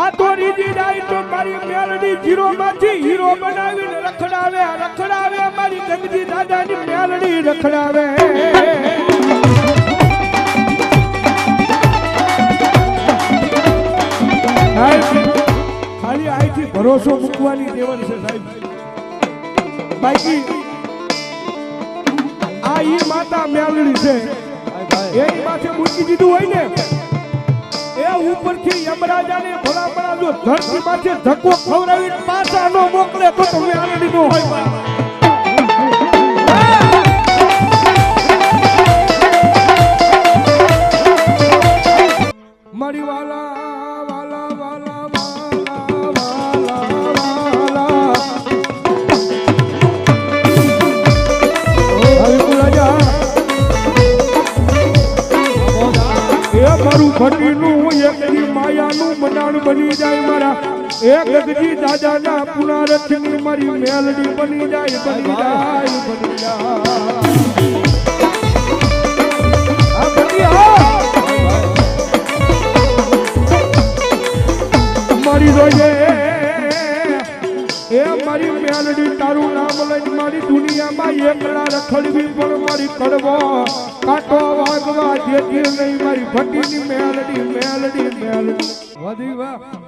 આ તો રીજી જાય તો મારી મેલડી જીરો માંથી હીરો બનાવીને રખડાવે રખડાવે, મારી ગંગજી દાદાની મેલડી રખડાવે. ખાલી અહીંથી ભરોસો મૂકવાની દેવન છે સાહેબ. બાકી, આ ઈ માતા મેલડી છે. એની માથે મૂકી દીધું હોય ને એ ઉપરથી યમરાજાને ભલા જો ધરતી ધક્કો ખવડાવીને પાછા નો મોકલે તો તમે મેલડી નો હોય. એ ગગજી દાદાના પુનારથની મારી મેલડી બની જાય બની જાય બની જાય. મારી એ મારી મેલડી તારું નામ લઈને મારી દુનિયામાં એકલા રખડવી પણ મારી કડવો કાંટો વાગવા દેતી નહીં મારી મેલડી મેલડી મેલડી. વધી વાહ.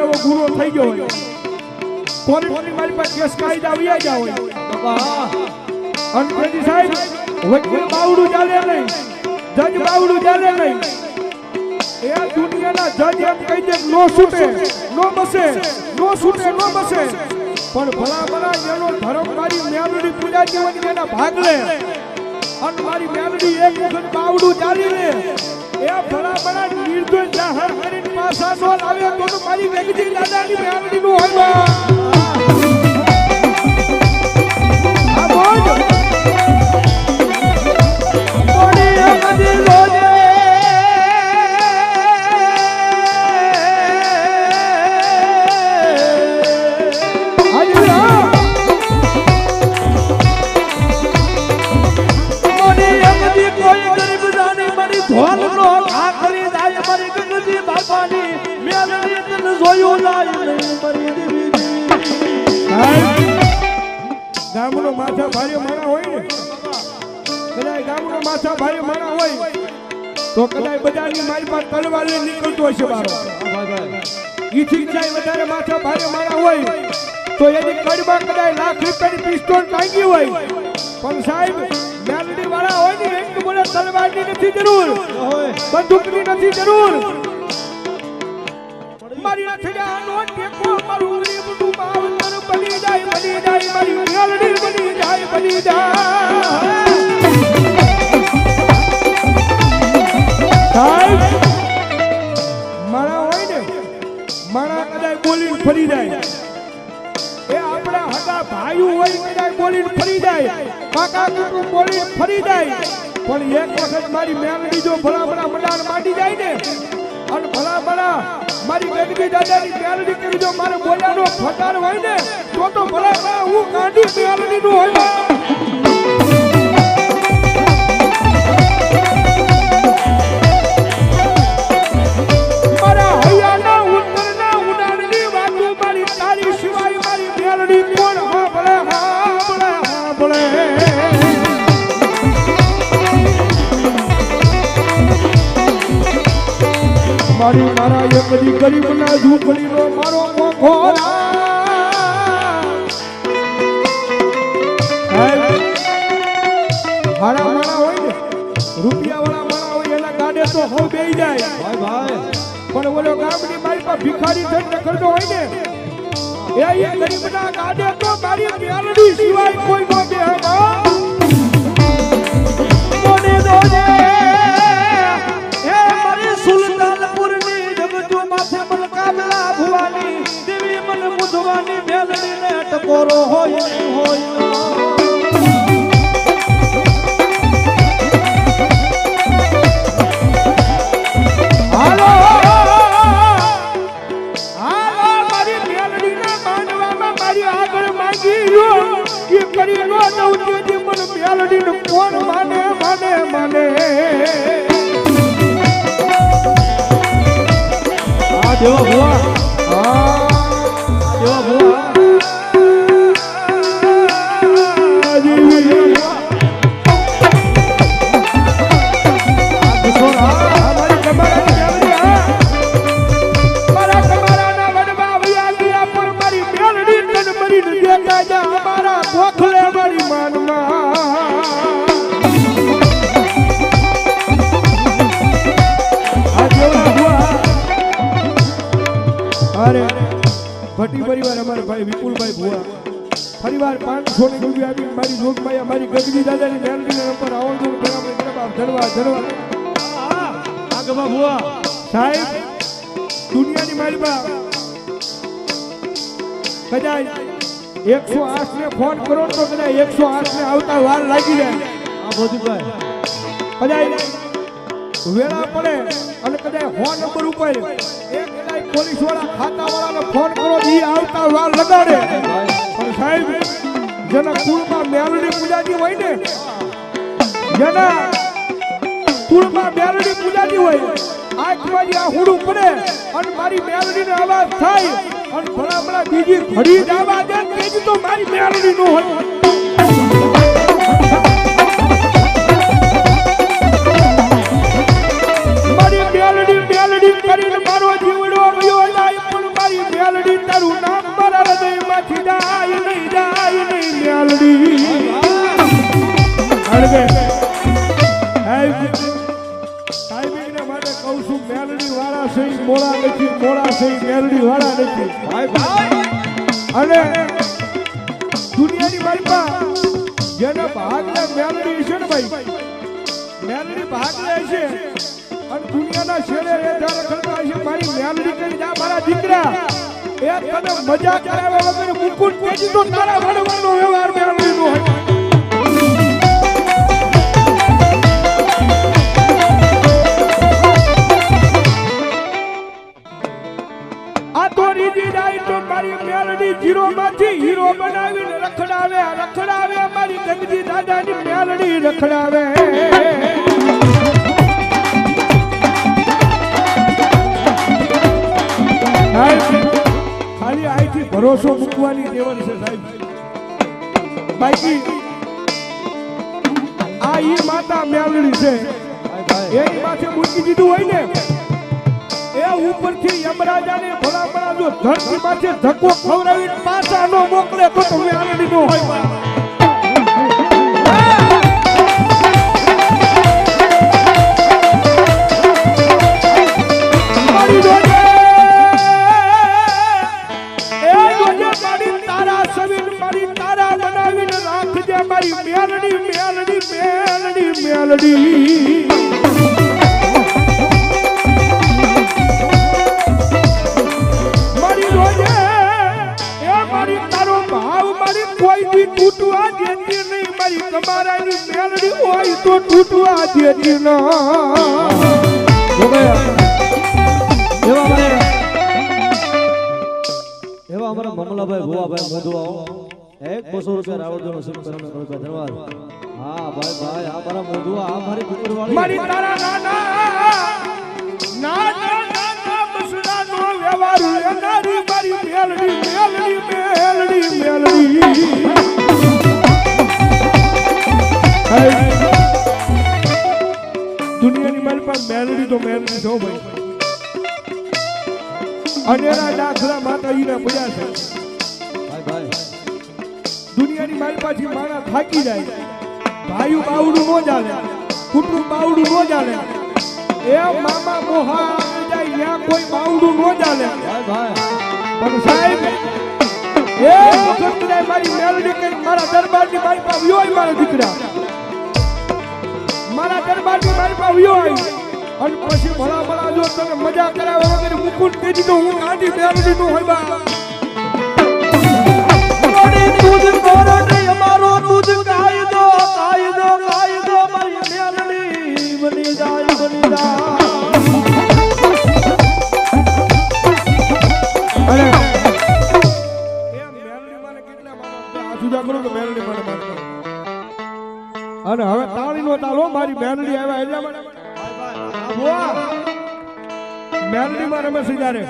ગમે એવો ગુનો થઈ ગયો હોય. કોની મારી પાસે કેસ કાયદા આવી ગયા હોય. અને સાહેબ વકીલ બાવડું ચાલે નહીં. જજ બાવડું ચાલે નહીં. એ દુનિયાના જજ એમ કહી દે નો છૂટે, નો બસે, નો છૂટે, નો બસે. પણ ભલા ભલા જેનો ધર્મ મારી મેલડી પૂજા જીવન એના ભાગ લે. અને મારી મેલડી એક વખત બાવડું ચાલી લે. એ ભલા ભલા નિર્દોષ જાહેર કરીને પાછા નો લાવે તો તો મારી વેગજી દાદાની મેલડી નું હોય આ બોલ. મોડી અગદી તો એની કડમાં કદાચ લાખ રૂપિયાની પિસ્તોલ ટાંગી હોય. પણ સાહેબ મેલડી વાળા હોય ને, એક બોલે તલવારની નથી જરૂર. બંદૂકની નથી જરૂર. મારી અથડાનો ટેકો મારું રીબડું માવતર બની જાય બની જાય, મારી મેલડી બની જાય બની જાય. સાહેબ માણા હોય ને, મારા કદાચ બોલીને ફરી જાય. એ હતા ભાઈઓ હોય કદાચ બોલી બોલી ફરી જાય. કાકા કુટુંબ બોલીને ફરી જાય. પણ એક વખત મારી મેલડી જો ભલા ભલા મડાન માંડી જાય ને, અને ભલા ભલા મારી ગગડી દાદાની મેલડી કરી જો મારે બોલ્યાનો ફટાર હોય ને, તો તો ભલા ભલા હું કાઢી મેલડી હોય. મારી મારા એ બધી ગરીબના ઝૂંપડીનો મારો મોખો હારા મારા હોય ને રૂપિયા વાળા મારા હોય એના ગાડે તો હવ બે જાય. ભાઈ ભાઈ. પણ ઓલો ગામની મારી પર ભિખારી થઈને રખડતો હોય ને એ ગરીબ ના ગાડે તો મારી મેલડી સિવાય કોઈ નો બે. મેલડીને ટકોરો હોય ને હોય અરે ભટ્ટી પરિવાર અમારા ભાઈ વિપુલભાઈ ભુવા. ફરીવાર પાંચસો ની રૂપિયા આપી મારી જોગભાઈ અમારી ગજબી દાદાની મેલડીને નંબર આવડતું ધરવા ધરવા. આગવા ભુવા. સાહેબ દુનિયાની મારી બા કદાચ એકસો આઠ ને ફોન કરો તો કદાચ એકસો આઠ ને આવતા વાર લાગી જાય. આ ભોજુભાઈ. કદાચ વેળા પડે અને કદાચ ફોન નંબર ઉપર એ કદાચ પોલીસવાળા ખાતા વાળાને ફોન કરો એ આવતા વાર લગાડે. પણ સાહેબ, જેના કુળમાં મેલડી પૂજાતી હોય ને, જેના કુળમાં મેલડી પૂજાતી હોય, આઠ વાગે આ હુડું પડે અને મારી મેલડીનો અવાજ થાય. અને ભણા ભણા બીજી ઘડી જ આવાજ તેજી તો મારી મેલડી નું હોય. કરીને મારો જીવડો ગયો જાય પણ મારી મેલડી તારું નામ મારા હૃદયમાંથી જાય નહીં જાય નહીં મેલડી. અડગે ટાઈમિંગને માટે કહું છું મેલડી વાળા સહી મોળા નથી મોળા ઈ મેલડી વાળા નથી. ભાઈ ભાઈ. અને દુનિયાની મારી જેના ભાગને મેલડી છે ને ભાઈ? મેલડી ભાગ લે છે. અને દુનિયાના છેડે રેઠા રખડતા છે મારી મેલડી કરી જા મારા દીકરા. એ તને મજા કરાવે વગર મુકુટ કેજી તો તારા વડવાનો વ્યવહાર મેળવીનો હોય રખડાવે રખડાવે, મારી ગંગજી દાદાની મેલડી રખડાવે. ખાલી અહીંથી ભરોસો મૂકવાની દેવર છે સાહેબ. બાકી, આ ઈ માતા મેલડી છે. એની માથે મૂકી દીધું હોય ને, એ ઉપરથી યમરાજાને ભલા ભલા જો ધરતી માથે ધક્કો ખવડાવી પાછા નો મોકલે તો તમે મેલડી નો હોય. એવા અમારા મમલાભાઈ ભુવાભાઈ મોઢવાઓ એક બસો રૂપિયા રાવણનો જોડો કરીને કરો ધન્યવાદ. હા ભાઈ ભાઈ આ મારા મોઢવા આ મારી કુકરવાળી મારી તારા નાના નાના નાના બસડાનો વ્યવહાર લેનારી મારી મેલડી મેલડી મેલડી મેલડી. દુનિયાની મારી પાસે મેલડી તો મેલડી છો ભાઈ. અનેરા દાખલા માતાજીના પૂજા છે. ભાઈ ભાઈ. દુનિયાની મારી પાછી માણસ થાકી જાય. ભાઈ બાવડું નો જાણે. કુટુંબ બાવડું નો જાણે. એ મામા મોહા જાય ત્યાં કોઈ બાવડું નો જાણે. ભાઈ ભાઈ. પણ સાહેબ એ વખત મારી મેલડી કઈ મારા દરબારની મારી પાસે હોય મારા દીકરા? મારા દરબારની મારી પાસે હોય અને પછી ભલા ભલા જો તને મજા કરાવે વગર મુકુટ કહી દીધો હું ગાંધી મેલડી નું હોય બા. અમારો દૂધ કાયદો અને હવે તાળી નો તાલો મારી બેનડી આવ્યા એટલા મેલડી માં રમે છે ત્યારે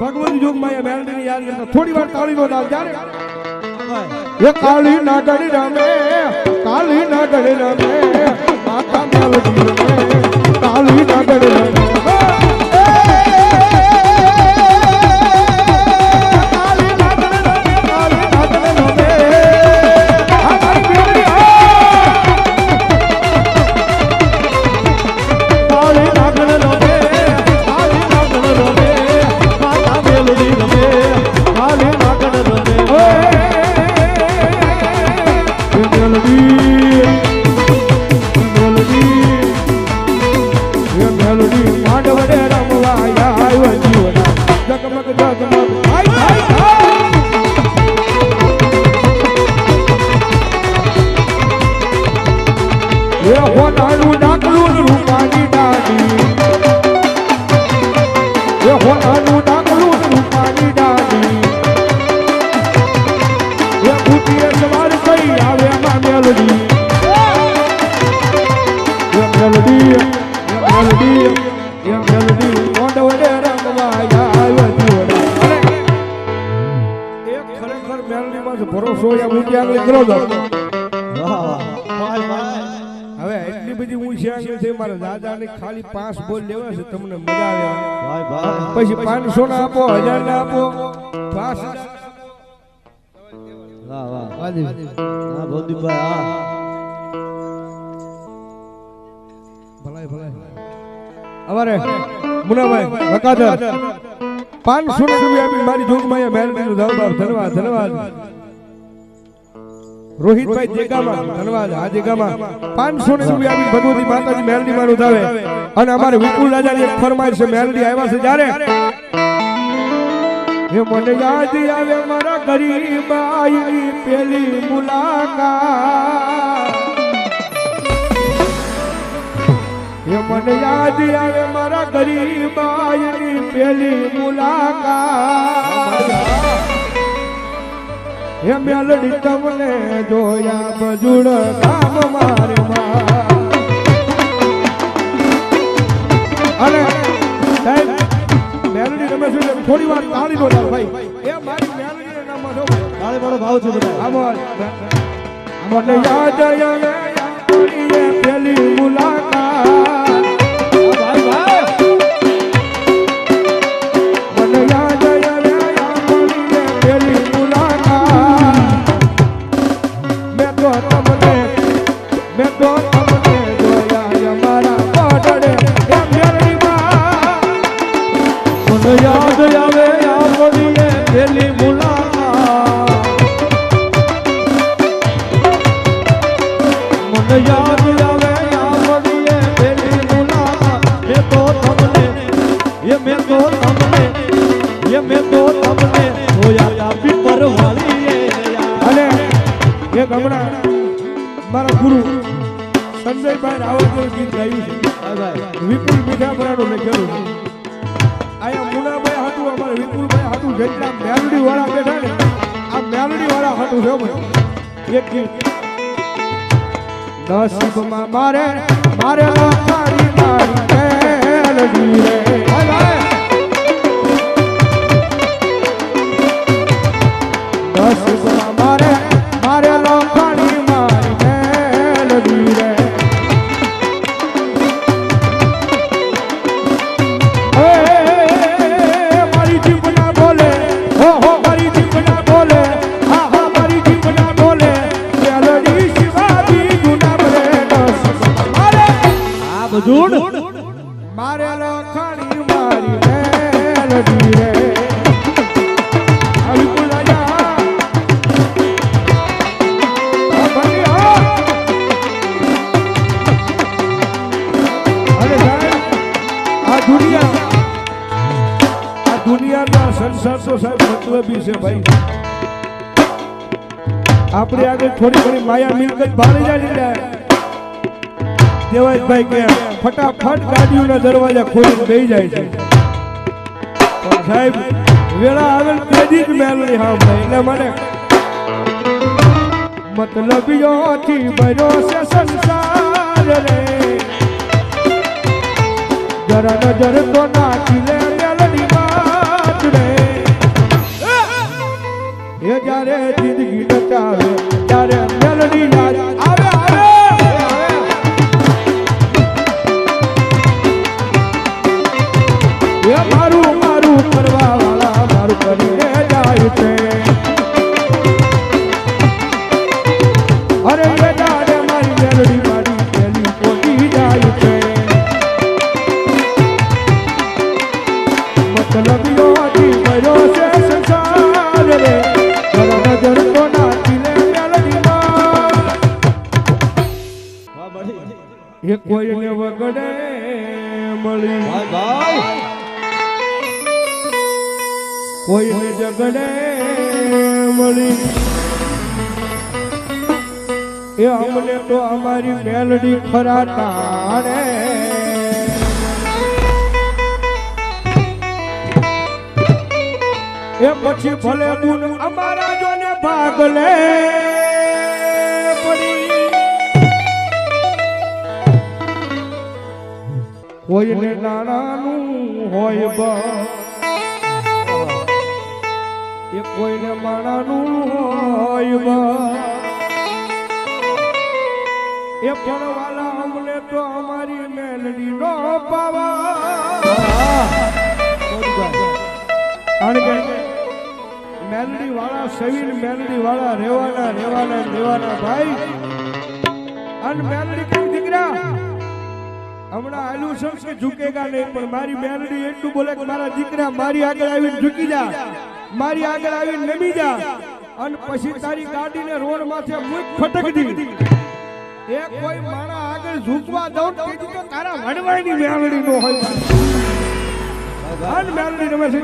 ભગવતી જોગમાં મેલડી ની યાદ કરતા થોડી વાર તાળી નો તાલ જ્યારે. એ કાળી નાગડી રમે, કાળી નાગડી રમે માતા મેલડી રમે, કાળી નાગડી રમે. એમાં મેલડી એ મેલડી એ મેલડી એ મેલડી મોઢ વડે રમવા આવ્યો જીવડા એ ખરેખર મેલડીમાં ભરોસો એ બુટી આગળ કરો વાહ વાહ. ભાઈ હવે એટલી બધી હું છે છે મારા દાદાને ખાલી પાંચ બોલ લેવા છે તમને મજા આવે ભાઈ ભાઈ પછી પાંચસો ના આપો હજાર ના આપો પાંચ વાહ વાહ. હા ભવદીપભાઈ હા અમારે મુનાભાઈ વકાદર પાંચસો રૂપિયા આપી, મારી જોગમાં મહેરબાની ધન્યવાદ ધન્યવાદ ધન્યવાદ. રોહિતભાઈ જેગામાં ધનવાદ આ જેગામાં પાંચસો ને રૂપિયા આપી, ભગવતી માતાજી મેલડી માં ઉધાવે અને અમારે વિપુલ રાજાની એક છે મેલડી આવ્યા છે જ્યારે એ મને યાદ આવે મારા ગરીબ આઈની પેલી મુલાકાત. એ મને યાદ આવે મારા ગરીબ આઈની પેલી મુલાકાત. એ મેલડી તમને જોયા બજુડ કામ મારે અરે સાહેબ મેલડી રમે છે થોડી વાર તાળી નો થાય ભાઈ એ મારી મેલડી નામ છો તાળી પાડો ભાવ છે બધા આમોલ મને યાદ યાદ પેલી મુલાકાત એક ગીત નસીબમાં મારે મારે મારી મારી રે. દુનિયાના સંસાર તો સાહેબ મતલબી છે ભાઈ આપણે આગળ થોડી ઘણી માયા મિલકત ભાળી જાય ને દેવાયતભાઈ કે ફટાફટ ગાડીઓના દરવાજા ખોલીને બેસી જાય છે સાહેબ, વેળા આવે તેજી જ મેલડી હા એટલે મને યોથી ભર્યો છે સંસાર રે. જરા નજર તો નાખી લે મેલની વાત રે. એ જ્યારે જિંદગી નચાવે એ કોઈને વગડે મળી ભાઈ ભાઈ કોઈને મળી એ અમને તો અમારી મેલડી ખરા એ પછી ભલે ગુણ અમારા જોને ભાગ લે કોઈને નાણાનું હોય બા. એ કોઈને માણાનું હોય બા. એ પણ વાલા અમને તો અમારી મેલડી નો પાવા કારણ કે મેલડી વાળા સવિન મેલડી વાળા રેવાના રેવાના રેવાના ભાઈ. અન મેલડી કેમ દીકરા? હમણાં આલુ શખ્સ ઝુકેગા નહીં, પણ મારી મેલડી એટલું બોલે કે મારા દીકરા મારી આગળ આવીને ઝૂકી જા. મારી આગળ આવીને નમી જા. અને પછી તારી ગાડીને રોડ માથે મુખ ફટક દી. એ કોઈ માણા આગળ ઝૂકવા દઉં તેથી તો તારા વડવાની મેલડી નો હોય. અન મેલડી રમે છે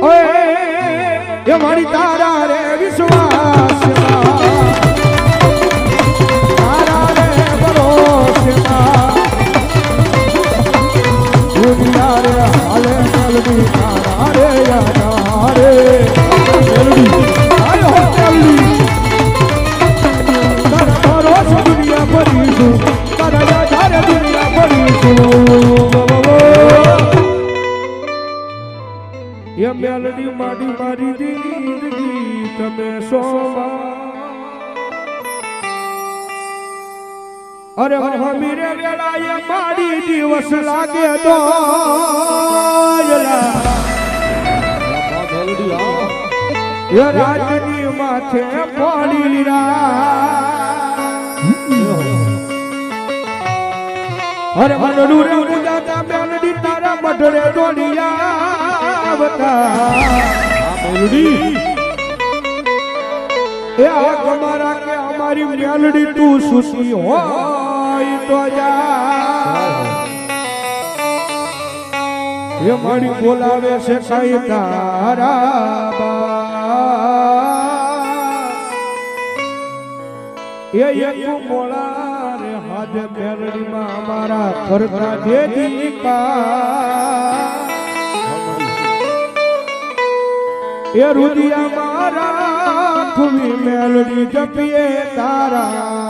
ઓય એ મારી તારા રે વિશ્વાસ તારા રે ભરોસેમાં દુનિયા હાલે એ મેલડી માડી મારી જિંદગી તમે સોમાં અરે હમીરે વેળાએ મારી દિવસ લાગે તો રાજની માથે પડી અરે મનડું રે ઉદાતા મેલડી તારા મઢડે દોડિયા મેલડી એ આ તમારા કે અમારી મેલડી તું સુસી હોય તો જા. એ મારી બોલાવે છે સાઈ તારા એ એક મોળા રે હાજે મેલડીમાં અમારા ફરતા દેદી કા એ રુદિયા મારા ખુલી મેલડી જપીએ તારા.